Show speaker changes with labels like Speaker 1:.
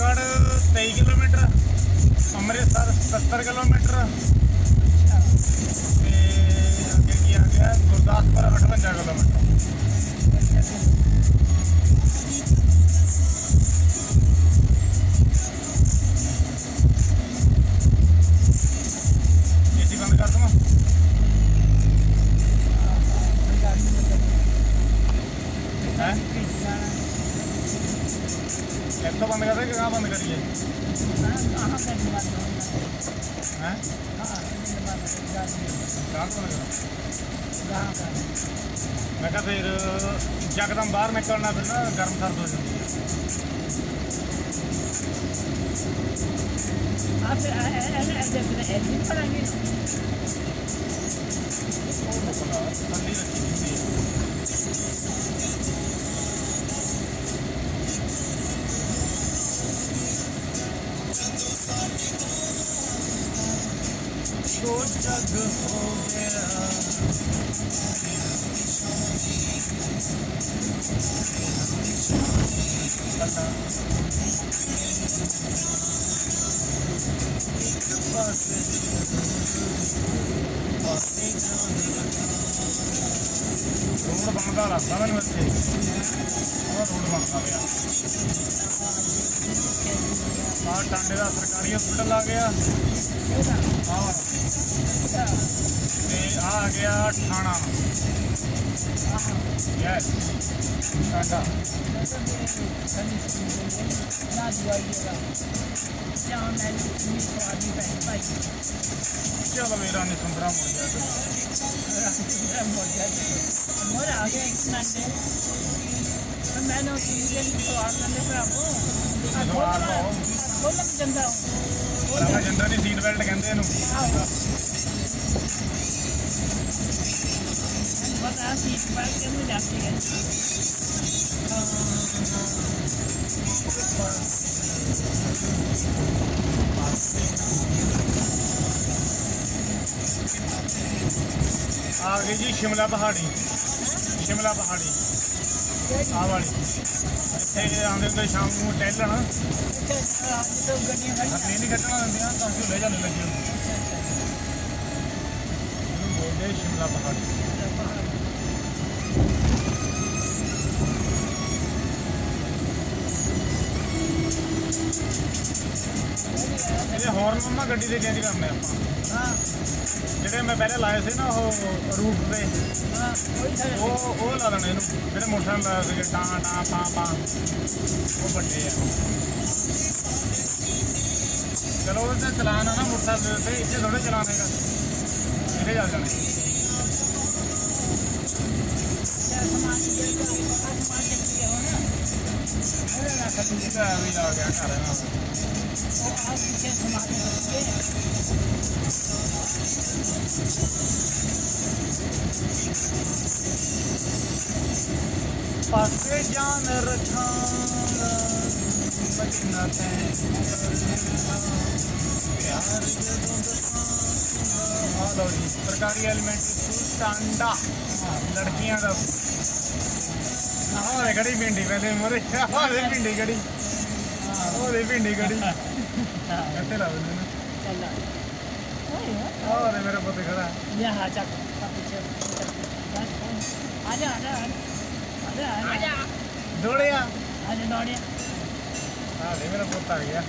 Speaker 1: Chandigarh 23 kilometre Amritsar 70 kilometre. ਬੰਦ ਕਰ ਦੇ ਕਿ ਕਹਾਂ ਬੰਦ ਕਰੀਏ ਹੈ ਕਹਾਂ ਤੋਂ ਬੰਦ ਕਰਾਂ ਮੈਂ ਕਿਹਾ ਫਿਰ ਯਕਦਮ Passing down the dark. ਰਸਤਾ ਮੈਨੂੰ ਇੱਥੇ ਉਹ ਰੋਡ ਬਣਦਾ ਪਿਆ। ਆਹ ਟਾਂਡੇ ਦਾ ਸਰਕਾਰੀ ਹਸਪਤਾਲ ਆ ਗਿਆ। ਆਹ। ਤੇ ਆ ਆ ਗਿਆ ਠਾਣਾ yes Tanda. Gracias a la verán, compramos ya. Amor,
Speaker 2: a gaya es mande. तो मैं ना उसकी मुझे तो आप नंदे पर आपको बोल बोल लग जंदा
Speaker 1: हूँ बोल जंदा नहीं सीट बेल्ट कहते
Speaker 2: हैं ना बस आप सीट बेल्ट कहने जाते हैं
Speaker 1: ਆ ਗਈ ਜੀ ਸ਼ਿਮਲਾ ਪਹਾੜੀ। ਸ਼ਿਮਲਾ ਪਹਾੜੀ। ਆ ਵਾਲੀ। ਇੱਥੇ ਆਉਂਦੇ ਹੁੰਦੇ ਸ਼ਾਮ ਨੂੰ ਟਹਿਲਣ ਨਹੀਂ ਨਹੀਂ ਘਟਣਾ ਹੁੰਦੀਆਂ, ਤਾਂ ਝੂਲੇ ਜਾਂਦੇ ਲੱਗੇ ਹੁੰਦੇ। ਇਹਨੂੰ ਬੋਲਦੇ ਸ਼ਿਮਲਾ ਪਹਾੜੀ। ਇਹਦੇ ਹਾਰਨ ਮੰਮਾ ਗੱਡੀ ਦੇ ਚੇਂਜ ਕਰਨੇ ਆਪਾਂ।
Speaker 2: ਹਾਂ
Speaker 1: ਜਿਹੜੇ ਮੈਂ ਪਹਿਲੇ ਲਾਏ ਸੀ ਨਾ ਉਹ ਰੂਟ ਤੇ
Speaker 2: ਹਾਂ ਕੋਈ
Speaker 1: ਉਹ ਉਹ ਲਾ ਦੇਣੇ ਇਹਨੂੰ। ਜਿਹੜੇ ਮੋਟਰਸਾਈਕਲ ਲਾਇਆ ਸੀਗੇ, ਟਾਂ ਟਾਂ, ਪਾ ਪਾ। ਉਹ ਵੱਡੇ ਆ। ਚਲੋ ਉਹਦੇ ਤੇ ਚਲਾਨ ਆ ਨਾ ਮੋਟਰਸਾਈਕਲ ਤੇ ਇੱਥੇ ਥੋੜੇ ਚਲਾਨ ਹੈਗਾ। ਇਹਦੇ ਜਾ ਜਾਣੇ।
Speaker 2: ਕਿਹਾ ਤੂੰ
Speaker 1: ਤਾਂ ਐਵੇਂ ਆ ਗਿਆ ਘਰ ਨਾ
Speaker 2: ਉਹ ਆਹ ਪਿੱਛੇ ਸਮਾਜ ਦੇ
Speaker 1: ਪਾਸੇ ਜਾਨ ਰਖਾਂਗਾ ਬਚਨਾ ਤੈ ਪਿਆਰ ਜਦੋਂ ਦਸਾਂਗਾ ਆ ਲਓ ਜੀ ਸਰਕਾਰੀ ਐਲੀਮੈਂਟਰੀ ਸਕੂਲ ਟਾਂਡਾ ਲੜਕੀਆਂ ਦਾ ਹਾਲੇ ਕੜੀ ਭਿੰਡੀ ਪੈਂਦੇ ਮਰੇ। ਹਾਲੇ ਭਿੰਡੀ ਕੜੀ ਉਹਦੇ ਭਿੰਡੀ ਕੜੀ ਕੱਤੇ ਲਾ ਦਿੰਦੇ ਨੇ। ਚੱਲ ਹਾਲੇ ਮੇਰਾ ਪੁੱਤ ਖੜਾ।
Speaker 2: ਯਾ ਹਾਂ ਚੱਕ। ਪਿੱਛੇ। ਆ ਜਾ ਆ ਜਾ ਆ ਜਾ।
Speaker 1: ਆ ਜਾ ਦੌੜਿਆ
Speaker 2: ਆ ਜਾ
Speaker 1: ਦੌੜਿਆ ਹਾਲੇ ਮੇਰਾ ਪੁੱਤ ਆ ਗਿਆ।